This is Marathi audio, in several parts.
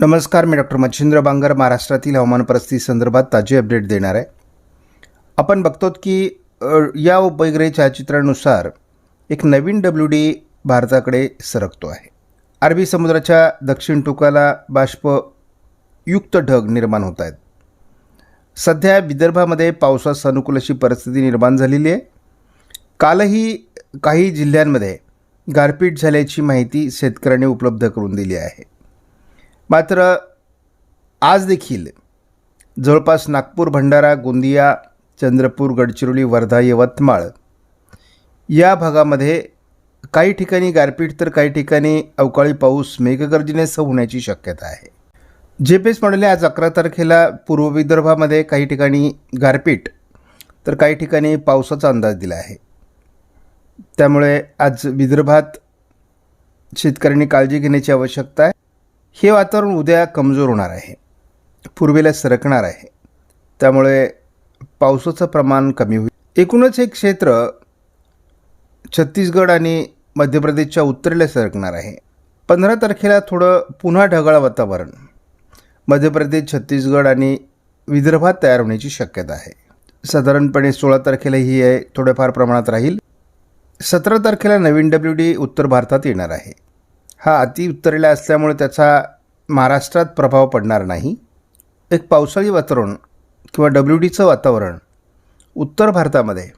नमस्कार मी डॉक्टर मच्छिंद्र बांगर. महाराष्ट्रातील हवामान परिस्थिती संदर्भात ताजे अपडेट देणार आहे. आपण बघतो की या उपग्रह छायाचित्रानुसार एक नवीन डब्ल्यू डी भारताकडे सरकतो आहे. अरबी समुद्राच्या दक्षिण टोकाला बाष्पयुक्त ढग निर्माण होत आहेत. सध्या विदर्भामध्ये पावसास अनुकूल अशी परिस्थिती निर्माण झालेली आहे. कालही काही जिल्ह्यांमध्ये गारपीट झाल्याची माहिती शेतकऱ्यांनी उपलब्ध करून दिली आहे. मात्र आज देखील जवळपास नागपूर भंडारा गोंदिया चंद्रपूर गडचिरोली वर्धा यवतमाळ या भागामध्ये काही ठिकाणी गारपीट तर काही ठिकाणी अवकाळी पाऊस मेघगर्जनेसह होण्याची शक्यता आहे. जे पी एस मॉडेलने आज अकरा तारखेला पूर्व विदर्भामध्ये काही ठिकाणी गारपीट तर काही ठिकाणी पावसाचा अंदाज दिला आहे. त्यामुळे आज विदर्भात शेतकऱ्यांनी काळजी घेण्याची आवश्यकता आहे. हे वातावरण उद्या कमजोर होणार आहे. पूर्वेला सरकणार आहे. त्यामुळे पावसाचं प्रमाण कमी होईल. एकूणच हे क्षेत्र छत्तीसगड आणि मध्य प्रदेशच्या उत्तरेला सरकणार आहे. पंधरा तारखेला थोडं पुन्हा ढगाळ वातावरण. मध्य प्रदेश छत्तीसगड आणि विदर्भात तयार होण्याची शक्यता आहे. साधारणपणे सोळा तारखेला ही आहे थोड्याफार प्रमाणात राहील. सतरा तारखेला नवीन डब्ल्यू डी उत्तर भारतात येणार आहे. हा अति उत्तरेला असल्यामुळे त्याचा महाराष्ट्रात प्रभाव पडणार नाही. एक पावसाळी वातावरण किंवा डब्ल्यू डीचं वातावरण उत्तर भारतामध्ये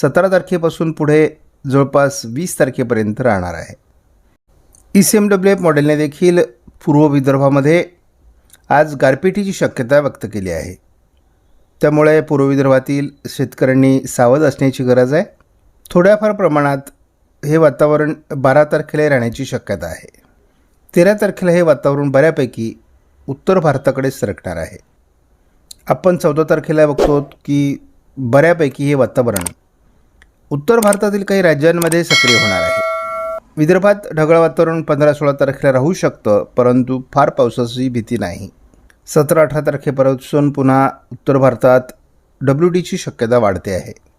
सतरा तारखेपासून पुढे जवळपास वीस तारखेपर्यंत राहणार आहे. E C M W F मॉडेलने देखील पूर्व विदर्भामध्ये आज गारपिटीची शक्यता व्यक्त केली आहे. त्यामुळे पूर्व विदर्भातील शेतकऱ्यांनी सावध असण्याची गरज आहे. थोड्याफार प्रमाणात हे वातावरण बारा तारखेला राहण्याची शक्यता आहे. तेरा तारखेला हे वातावरण बऱ्यापैकी उत्तर भारताकडे सरकणार आहे. आपण चौदा तारखेला बघतो की बऱ्यापैकी हे वातावरण उत्तर भारतातील काही राज्यांमध्ये सक्रिय होणार आहे. विदर्भात ढगाळ वातावरण पंधरा सोळा तारखेला राहू शकतं परंतु फार पावसाची भीती नाही. सतरा अठरा तारखेपासून पुन्हा उत्तर भारतात डब्ल्यू डीची शक्यता वाढते आहे.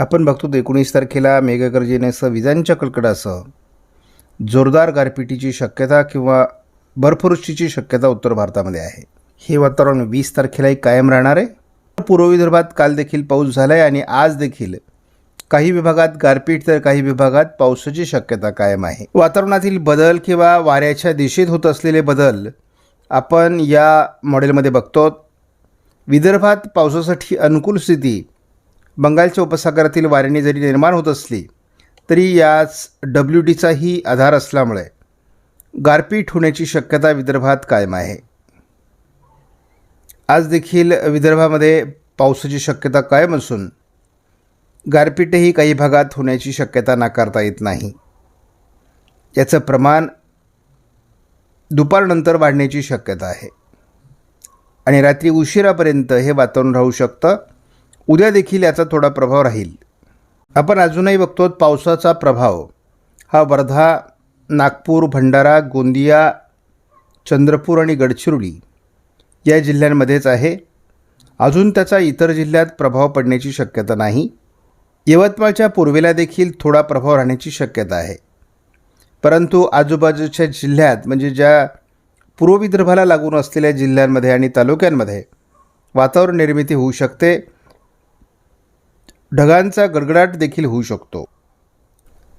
आपण बघतो एकोणीस तारखेला मेघगर्जनेसह विजांच्या कडकडासह जोरदार गारपिटीची शक्यता किंवा बर्फवृष्टीची शक्यता उत्तर भारतामध्ये आहे. हे वातावरण वीस तारखेलाही कायम राहणार आहे. पूर्व विदर्भात काल देखील पाऊस झाला आहे आणि आज देखील काही विभागात गारपीट तर काही विभागात पावसाची शक्यता कायम आहे. वातावरणातील बदल किंवा वाऱ्याच्या दिशेत होत असलेले बदल आपण या मॉडेलमध्ये बघतो. विदर्भात पावसासाठी अनुकूल स्थिती बंगालच्या उपसागरातील वाऱ्याने जरी निर्माण होत असली तरी याच डब्ल्यू डीचाही आधार असल्यामुळे गारपीट होण्याची शक्यता विदर्भात कायम आहे. आज देखील विदर्भामध्ये पावसाची शक्यता कायम असून गारपीटही काही भागात होण्याची शक्यता नाकारता येत नाही. याचं प्रमाण दुपारनंतर वाढण्याची शक्यता आहे. आणि रात्री उशिरापर्यंत हे वातावरण राहू शकतं. उद्या देखील याचा थोडा प्रभाव राहील. आपण अजूनही बघतो पावसाचा प्रभाव. हा वर्धा नागपूर भंडारा गोंदिया चंद्रपूर आणि गडचिरोली या जिल्ह्यांमध्येच आहे. अजून त्याचा इतर जिल्ह्यात प्रभाव पडण्याची शक्यता नाही. यवतमाळच्या पूर्वेला देखील थोडा प्रभाव राहण्याची शक्यता आहे. परंतु आजूबाजूच्या जिल्ह्यात म्हणजे ज्या पूर्व विदर्भाला लागून असलेल्या जिल्ह्यांमध्ये आणि तालुक्यांमध्ये वातावरण निर्मिती होऊ शकते. ढगांचा गडगडाट देखील होऊ शकतो.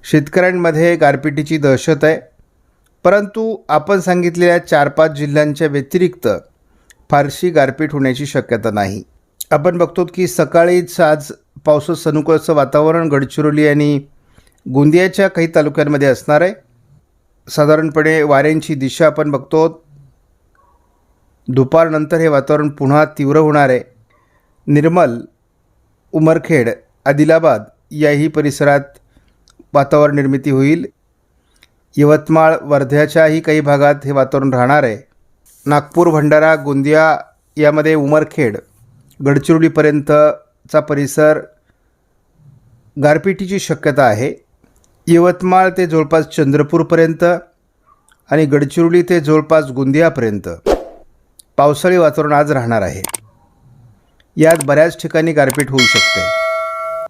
शेतकऱ्यांमध्ये गारपिटीची दहशत आहे. परंतु आपण सांगितलेल्या चार पाच जिल्ह्यांच्या व्यतिरिक्त फारशी गारपीट होण्याची शक्यता नाही. आपण बघतो की सकाळीच आज पावसात सनुकूलचं वातावरण गडचिरोली आणि गोंदियाच्या काही तालुक्यांमध्ये असणार आहे. साधारणपणे वाऱ्यांची दिशा आपण बघतो. दुपारनंतर हे वातावरण पुन्हा तीव्र होणार आहे. निर्मल उमरखेड आदिलाबाद याही परिसरात वातावरण निर्मिती होईल. यवतमाळ वर्ध्याच्याही काही भागात हे वातावरण राहणार आहे. नागपूर भंडारा गोंदिया यामध्ये उमरखेड गडचिरोलीपर्यंतचा परिसर गारपिटीची शक्यता आहे. यवतमाळ ते जवळपास चंद्रपूरपर्यंत आणि गडचिरोली ते जवळपास गोंदियापर्यंत पावसाळी वातावरण आज राहणार आहे. यात बऱ्याच ठिकाणी गारपीट होऊ शकते.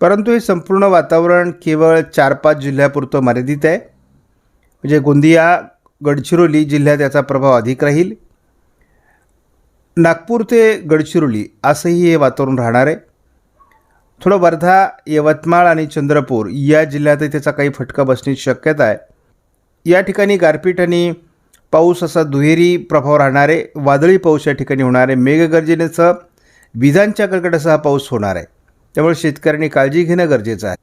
परंतु हे संपूर्ण वातावरण केवळ चार पाच जिल्ह्यापुरतं मर्यादित आहे. म्हणजे गोंदिया गडचिरोली जिल्ह्यात याचा प्रभाव अधिक राहील. नागपूर ते गडचिरोली असंही हे वातावरण राहणार आहे. थोडं वर्धा यवतमाळ आणि चंद्रपूर या जिल्ह्यातही त्याचा काही फटका बसण्याची शक्यता आहे. या ठिकाणी गारपीट आणि पाऊस असा दुहेरी प्रभाव राहणार आहे. वादळी पाऊस या ठिकाणी होणार आहे. मेघगर्जनेसह विजांच्या कडकडासह हा पाऊस होणार आहे. त्यामुळे शेतकऱ्यांनी काळजी घेणं गरजेचं आहे.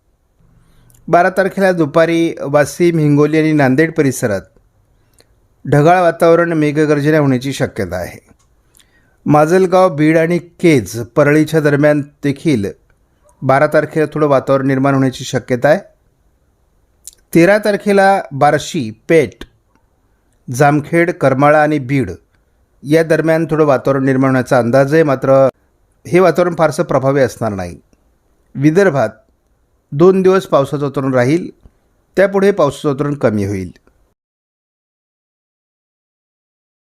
बारा तारखेला दुपारी वाशिम हिंगोली आणि नांदेड परिसरात ढगाळ वातावरण मेघगर्जना होण्याची शक्यता आहे. माजलगाव बीड आणि केज परळीच्या दरम्यान देखील बारा तारखेला थोडं वातावरण निर्माण होण्याची शक्यता आहे. तेरा तारखेला बार्शी पेठ जामखेड करमाळा आणि बीड या दरम्यान थोडं वातावरण निर्माण होण्याचा अंदाज आहे. मात्र हे वातावरण फारसं प्रभावी असणार नाही. विदर्भात दोन दिवस पावसाचं वातावरण राहील त्यापुढे पावसाचं वातावरण कमी होईल.